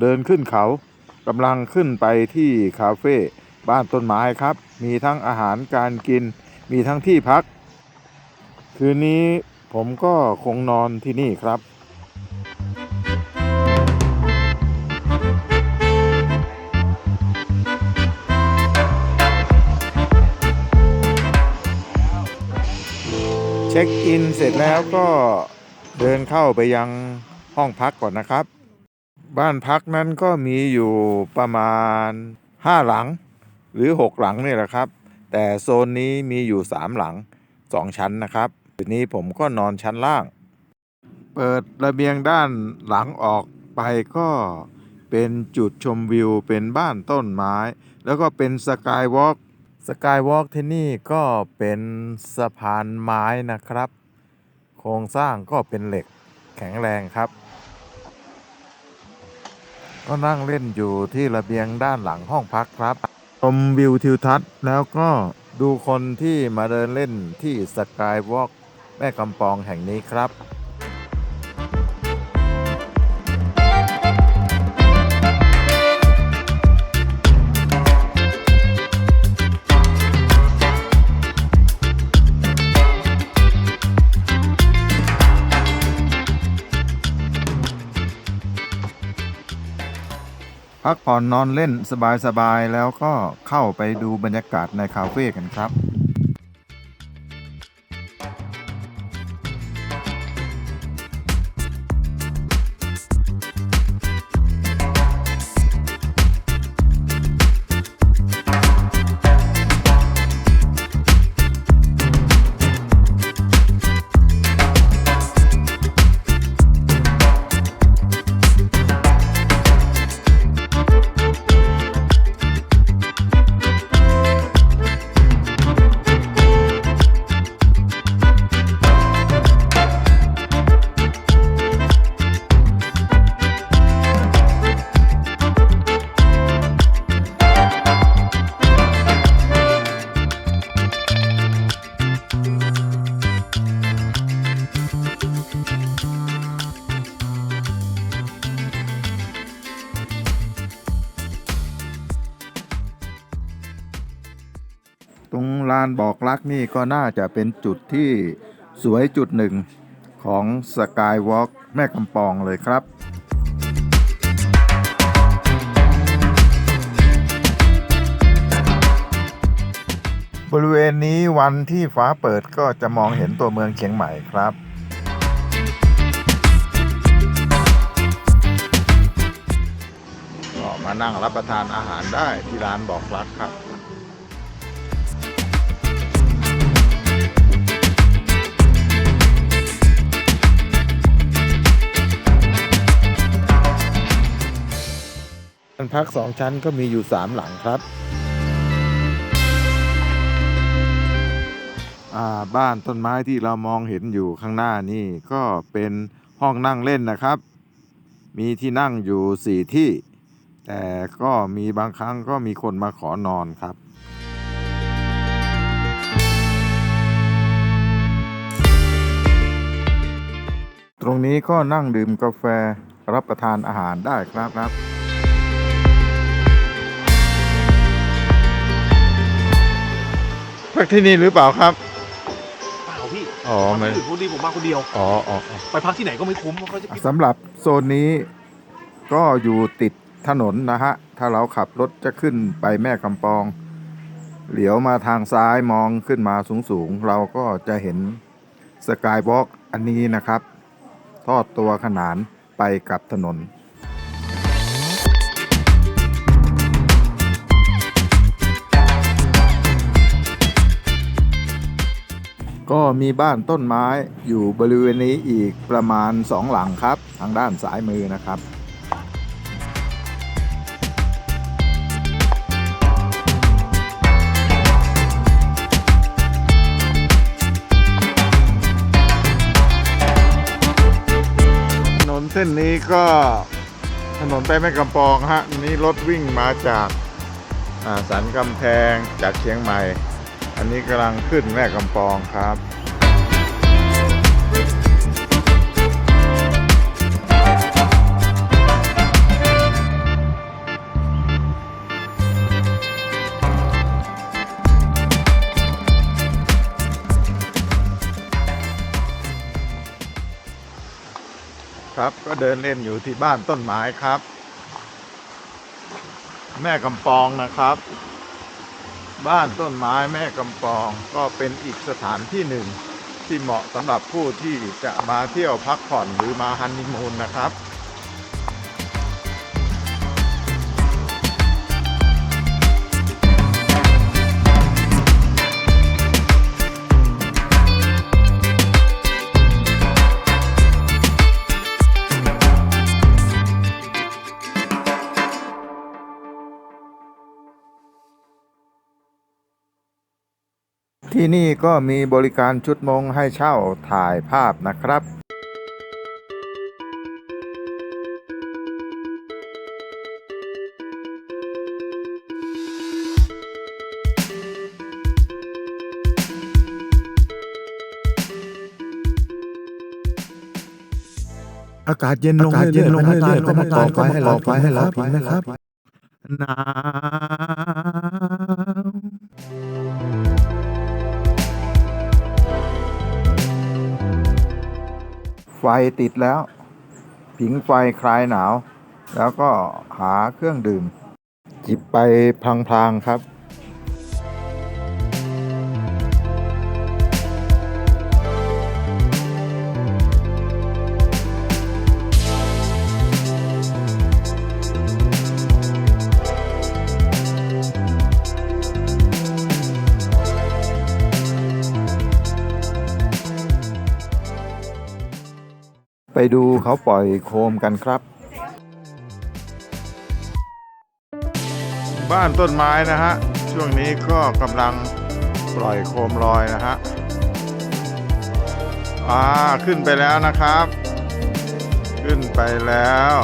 เดินขึ้นเขากำลังขึ้นไปที่คาเฟ่บ้านต้นไม้ครับ มีทั้งอาหารการกิน มีทั้งที่พัก คืนนี้ผมก็คงนอนที่นี่ครับเช็คอินเสร็จแล้วก็เดินเข้าไปยังห้องพักก่อนนะครับ บ้านพักนั้นก็มีอยู่ประมาณ 5 หลัง หรือ 6 หลังนี่แหละครับ แต่โซนนี้มีอยู่ 3 หลัง 2 ชั้นนะครับทีนี้ผมก็นอนชั้นล่าง เปิดระเบียงด้านหลังออกไปก็เป็นจุดชมวิวเป็นบ้านต้นไม้ แล้วก็เป็นสกายวอล์กสกายวอล์กที่นี่ก็เป็นสะพานไม้นะครับ โครงสร้างก็เป็นเหล็กแข็งแรงครับ ก็นั่งเล่นอยู่ที่ระเบียงด้านหลังห้องพักครับ ชมวิวทิวทัศน์แล้วก็ดูคนที่มาเดินเล่นที่สกายวอล์กแม่กำปองแห่งนี้ครับ พักผ่อนนอนเล่นสบายๆ แล้วก็เข้าไปดูบรรยากาศในคาเฟ่กันครับ ตรงลานบอกรักนี่ก็น่าจะเป็นจุดที่สวยจุดหนึ่งของสกายวอล์กแม่กำปองเลยครับบริเวณนี้วันที่ฟ้าเปิดก็จะมองเห็นตัวเมืองเชียงใหม่ครับ ก็มานั่งรับประทานอาหารได้ที่ร้านบอกรักครับานพักสองชั้นก็มีอยู่สามหลังครับบ้านต้นไม้ที่เรามองเห็นอยู่ข้างหน้านี่ก็เป็นห้องนั่งเล่นนะครับ มีที่นั่งอยู่สี่ที่ แต่ก็มีบางครั้งก็มีคนมาขอนอนครับ ตรงนี้ก็นั่งดื่มกาแฟรับประทานอาหารได้ครับครับ พักที่นี่หรือเปล่าครับ เปล่าพี่อ๋อไม่ถึงคนดีผมมาคนเดียว อ๋ออ๋ออ๋อไปพักที่ไหนก็ไม่คุ้มเพราะเขาจะกินสำหรับโซนนี้ก็อยู่ติดถนนนะฮะ ถ้าเราขับรถจะขึ้นไปแม่กำปอง เหลียวมาทางซ้ายมองขึ้นมาสูงๆ เราก็จะเห็นสกายวอล์กอันนี้นะครับ ทอดตัวขนานไปกับถนน ก็มีบ้านต้นไม้อยู่บริเวณนี้อีกประมาณสองหลังครับ ทางด้านซ้ายมือนะครับถนนเส้นนี้ก็ถนนไปแม่กำปองฮะ นี่รถวิ่งมาจากอ่าสันกำแพงจากเชียงใหม่ อันนี้กำลังขึ้นแม่กำปองครับครับก็เดินเล่นอยู่ที่บ้านต้นไม้ครับ แม่กำปองนะครับ บ้านต้นไม้แม่กำปองก็เป็นอีกสถานที่หนึ่ง ที่เหมาะสำหรับผู้ที่จะมาเที่ยวพักผ่อนหรือมาฮันนีมูนนะครับ ที่นี่ก็มีบริการชุดมงให้เช่าถ่ายภาพนะครับอากาศเย็นลงอากาศเย็นลงเรื่อยๆเรื่อยๆพนักงานก็ก็มามาก่ก่ออไฟไฟให้ให้เราเราผิผิงงนะนะคครัรับบหนาว ไฟติดแล้ว ผิงไฟคลายหนาว แล้วก็หาเครื่องดื่ม จิบไปพลางๆครับ ดูเขาปล่อยโคมกันครับ บ้านต้นไม้นะฮะ ช่วงนี้ก็กำลังปล่อยโคมลอยนะฮะอ่าขึ้นไปแล้วนะครับ ขึ้นไปแล้ว